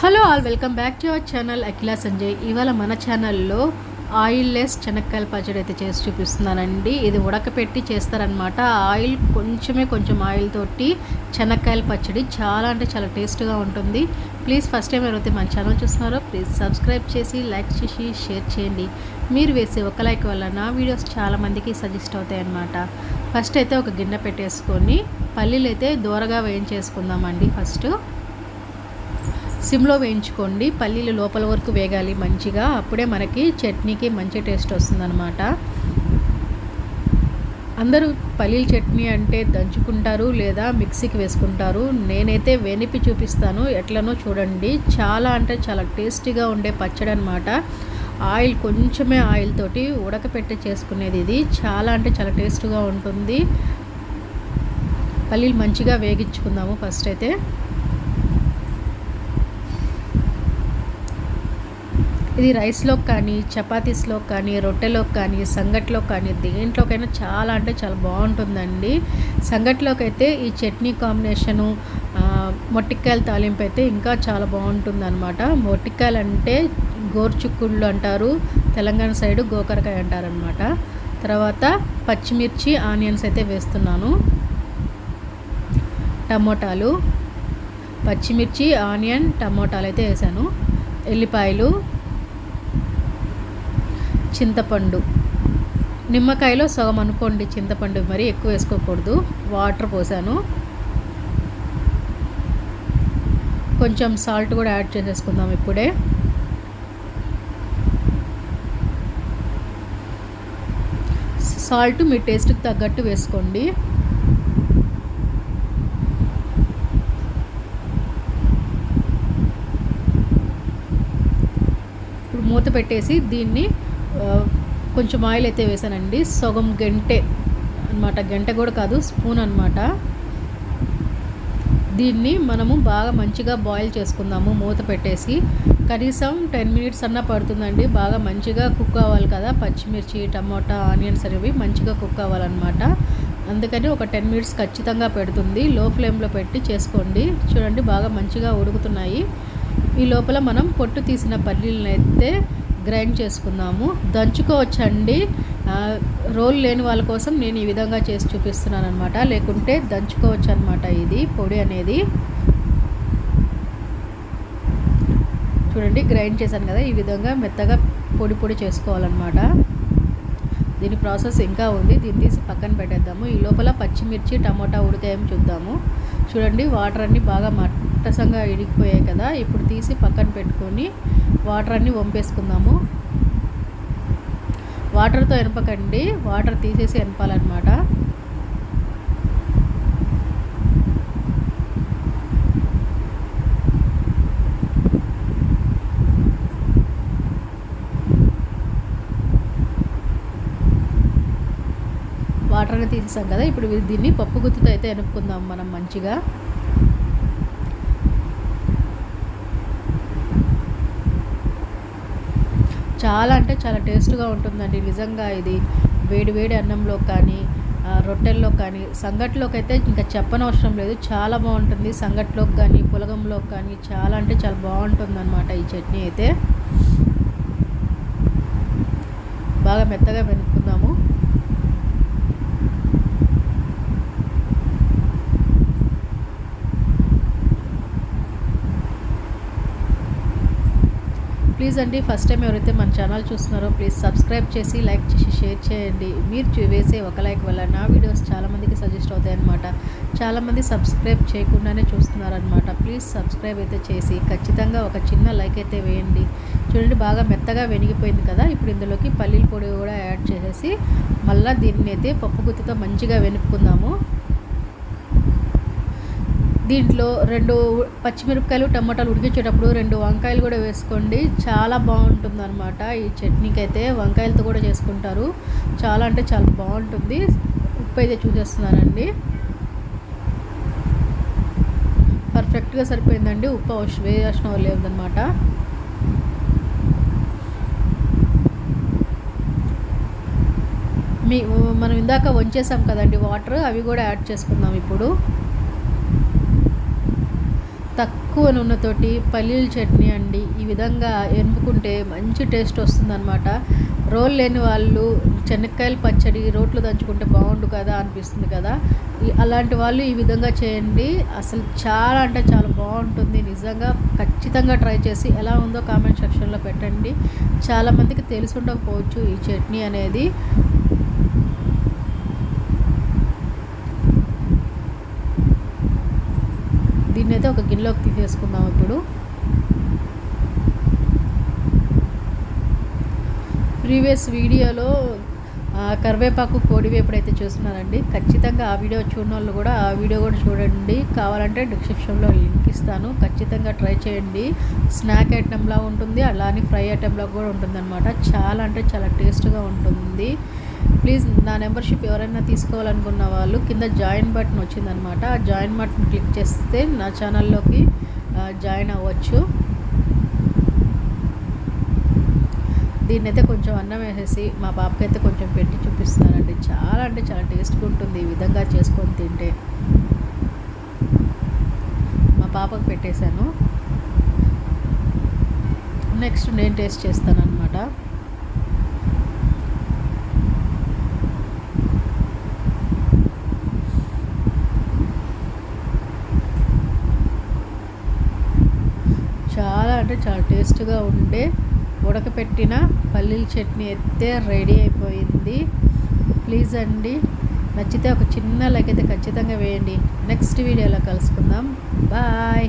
Hello all welcome back to our channel Akhila Sanjay. ఇవాళ మన ఛానల్లో ఆయిల్ లెస్ పచ్చడి అయితే చేసి చూపిస్తున్నానండి. ఇది ఉడకపెట్టి చేస్తారనమాట ఆయిల్ కొంచెమే కొంచెం ఆయిల్ తోటి శనక్కాయల పచ్చడి చాలా అంటే చాలా టేస్ట్గా ఉంటుంది. ప్లీజ్ ఫస్ట్ టైం ఎవరైతే మన ఛానల్ చూస్తున్నారో ప్లీజ్ సబ్స్క్రైబ్ చేసి లైక్ చేసి షేర్ చేయండి. మీరు వేసే ఒక లైక్ వల్ల నా వీడియోస్ చాలామందికి సజెస్ట్ అవుతాయన్నమాట. ఫస్ట్ అయితే ఒక గిన్నె పెట్టేసుకొని పల్లీలు అయితే దూరగా వేయించేసుకుందామండి ఫస్ట్. సిమ్లో వేయించుకోండి. పల్లీలు లోపల వరకు వేగాలి మంచిగా. అప్పుడే మనకి చట్నీకి మంచి టేస్ట్ వస్తుందన్నమాట. అందరూ పల్లీల చట్నీ అంటే దంచుకుంటారు లేదా మిక్సీకి వేసుకుంటారు. నేనైతే వెనిపి చూపిస్తాను. ఎట్లనో చూడండి. చాలా అంటే చాలా టేస్టీగా ఉండే పచ్చడి అనమాట ఆయిల్ కొంచెమే ఆయిల్ తోటి ఉడకపెట్టి చేసుకునేది ఇది. చాలా అంటే చాలా టేస్ట్గా ఉంటుంది. పల్లీలు మంచిగా వేగించుకుందాము ఫస్ట్ అయితే. ఇది రైస్లో కానీ చపాతీస్లో కానీ రొట్టెలోకి కానీ సంగట్లో కానీ దేంట్లోకైనా చాలా అంటే చాలా బాగుంటుందండి. సంగట్లోకి అయితే ఈ చట్నీ కాంబినేషను మొట్టికాయల తాలింపు అయితే ఇంకా చాలా బాగుంటుంది అనమాట మొట్టికాయలు అంటే గోర్చుక్కుళ్ళు అంటారు తెలంగాణ సైడు గోకరకాయ అంటారనమాట తర్వాత పచ్చిమిర్చి ఆనియన్స్ అయితే వేస్తున్నాను. టమోటాలు పచ్చిమిర్చి ఆనియన్ టమోటాలు అయితే వేసాను. ఎల్లిపాయలు చింతపండు. నిమ్మకాయలో సగం అనుకోండి చింతపండు మరి ఎక్కువ వేసుకోకూడదు. వాటర్ పోసాను. కొంచెం సాల్ట్ కూడా యాడ్ చేసేసుకుందాం ఇప్పుడే. సాల్ట్ మీ టేస్ట్కి తగ్గట్టు వేసుకోండి. ఇప్పుడు మూత పెట్టేసి దీన్ని కొంచెం ఆయిల్ అయితే వేసానండి. సగం గంటె అనమాట గంట కూడా కాదు స్పూన్ అనమాట దీన్ని మనము బాగా మంచిగా బాయిల్ చేసుకుందాము మూత పెట్టేసి. కనీసం టెన్ మినిట్స్ అన్నా పడుతుందండి. బాగా మంచిగా కుక్ అవ్వాలి కదా. పచ్చిమిర్చి టమాటా ఆనియన్స్ అనేవి మంచిగా కుక్ అవ్వాలన్నమాట అందుకని ఒక టెన్ మినిట్స్ ఖచ్చితంగా పెడుతుంది. లో ఫ్లేమ్లో పెట్టి చేసుకోండి. చూడండి బాగా మంచిగా ఉడుకుతున్నాయి. ఈ లోపల మనం పొట్టు తీసిన పల్లీలను అయితే గ్రైండ్ చేసుకుందాము. దంచుకోవచ్చండి. రోల్ లేని వాళ్ళ కోసం నేను ఈ విధంగా చేసి చూపిస్తున్నాను అనమాట లేకుంటే దంచుకోవచ్చు అనమాట ఇది పొడి అనేది. చూడండి గ్రైండ్ చేశాను కదా ఈ విధంగా మెత్తగా పొడి పొడి చేసుకోవాలన్నమాట. దీని ప్రాసెస్ ఇంకా ఉంది. దీన్ని తీసి పక్కన పెట్టేద్దాము. ఈ లోపల పచ్చిమిర్చి టమోటా ఉడికాయేం చూద్దాము. చూడండి వాటర్ అన్నీ బాగా మట్టసంగా ఇడిగిపోయాయి కదా ఇప్పుడు తీసి పక్కన పెట్టుకొని వాటర్ అన్నీ వంపేసుకుందాము. వాటర్తో ఎనపకండి వాటర్ తీసేసి ఎనపాలన్నమాట. వాటర్ని తీసేసాం కదా ఇప్పుడు దీన్ని పప్పు గుత్తుతో అయితే ఎనుపుకుందాం మనం మంచిగా. చాలా అంటే చాలా టేస్ట్గా ఉంటుందండి. నిజంగా ఇది వేడి వేడి అన్నంలో కానీ రొట్టెల్లో కానీ సంగట్లోకి అయితే ఇంకా చెప్పనవసరం లేదు. చాలా బాగుంటుంది. సంగట్లోకి కానీ పులగంలోకి కానీ చాలా అంటే చాలా బాగుంటుంది అనమాట ఈ చట్నీ అయితే. బాగా మెత్తగా వెనుక్కుందాము ప్లీజ్ అండి ఫస్ట్ టైం ఎవరైతే మన ఛానల్ చూస్తున్నారో ప్లీజ్ సబ్స్క్రైబ్ చేసి లైక్ చేసి షేర్ చేయండి. మీరు వేసే ఒక లైక్ వల్ల నా వీడియోస్ చాలామందికి సజెస్ట్ అవుతాయన్నమాట. చాలామంది సబ్స్క్రైబ్ చేయకుండానే చూస్తున్నారనమాట ప్లీజ్ సబ్స్క్రైబ్ అయితే చేసి ఖచ్చితంగా ఒక చిన్న లైక్ అయితే వేయండి. చూడండి బాగా మెత్తగా వెనిగిపోయింది కదా ఇప్పుడు ఇందులోకి పల్లీల పొడి కూడా యాడ్ చేసేసి మళ్ళీ దీన్ని అయితే పప్పు గుత్తితో మంచిగా వెనుక్కుందాము. దీంట్లో రెండు పచ్చిమిరపకాయలు టమాటాలు ఉడికించేటప్పుడు రెండు వంకాయలు కూడా వేసుకోండి. చాలా బాగుంటుంది అనమాట ఈ చట్నీకి అయితే వంకాయలతో కూడా చేసుకుంటారు. చాలా అంటే చాలా బాగుంటుంది. ఉప్పు అయితే చూసేస్తున్నానండి. పర్ఫెక్ట్గా సరిపోయిందండి. ఉప్పు అవసరం వేయాల్సిన లేదనమాట మీ మనం ఇందాక వంచేసాం కదండి వాటర్ అవి కూడా యాడ్ చేసుకుందాం ఇప్పుడు. తక్కువ నూనెతోటి పల్లీల చట్నీ అండి. ఈ విధంగా ఎనుపుకుంటే మంచి టేస్ట్ వస్తుందన్నమాట. రోల్ లేని వాళ్ళు చెనక్కాయలు పచ్చడి రోట్లో దంచుకుంటే బాగుండు కదా అనిపిస్తుంది కదా. అలాంటి వాళ్ళు ఈ విధంగా చేయండి. అసలు చాలా అంటే చాలా బాగుంటుంది. నిజంగా ఖచ్చితంగా ట్రై చేసి ఎలా ఉందో కామెంట్ సెక్షన్లో పెట్టండి. చాలామందికి తెలిసి ఉండకపోవచ్చు ఈ చట్నీ అనేది. దీన్ని అయితే ఒక గిన్నెలోకి తీసేసుకుందాం ఇప్పుడు. ప్రీవియస్ వీడియోలో కరివేపాకు కోడివేపుడు అయితే చూస్తున్నారండి. ఖచ్చితంగా ఆ వీడియో చూడని వాళ్ళు కూడా ఆ వీడియో కూడా చూడండి. కావాలంటే డిస్క్రిప్షన్లో లింక్ ఇస్తాను. ఖచ్చితంగా ట్రై చేయండి. స్నాక్ ఐటెంలా ఉంటుంది. అలానే ఫ్రై ఐటెంలా కూడా ఉంటుంది అనమాట చాలా అంటే చాలా టేస్ట్గా ఉంటుంది. ప్లీజ్ నా మెంబర్షిప్ ఎవరైనా తీసుకోవాలనుకున్న వాళ్ళు కింద జాయిన్ బటన్ వచ్చిందనమాట. ఆ జాయిన్ బటన్ క్లిక్ చేస్తే నా ఛానల్లోకి జాయిన్ అవ్వచ్చు. దీన్ని అయితే కొంచెం అన్నం వేసేసి మా పాపకి అయితే కొంచెం పెట్టి చూపిస్తానండి చాలా అంటే చాలా టేస్ట్గా ఉంటుంది ఈ విధంగా చేసుకొని తింటే. మా పాపకు పెట్టేశాను. నెక్స్ట్ నేను టేస్ట్ చేస్తాను అనమాట చాలా అంటే చాలా టేస్ట్గా ఉండే ఉడకపెట్టిన పల్లీల చట్నీ అయితే రెడీ అయిపోయింది. ప్లీజ్ అండి నచ్చితే ఒక చిన్న లైక్ అయితే ఖచ్చితంగా వేయండి. నెక్స్ట్ వీడియోలో కలుసుకుందాం. బాయ్.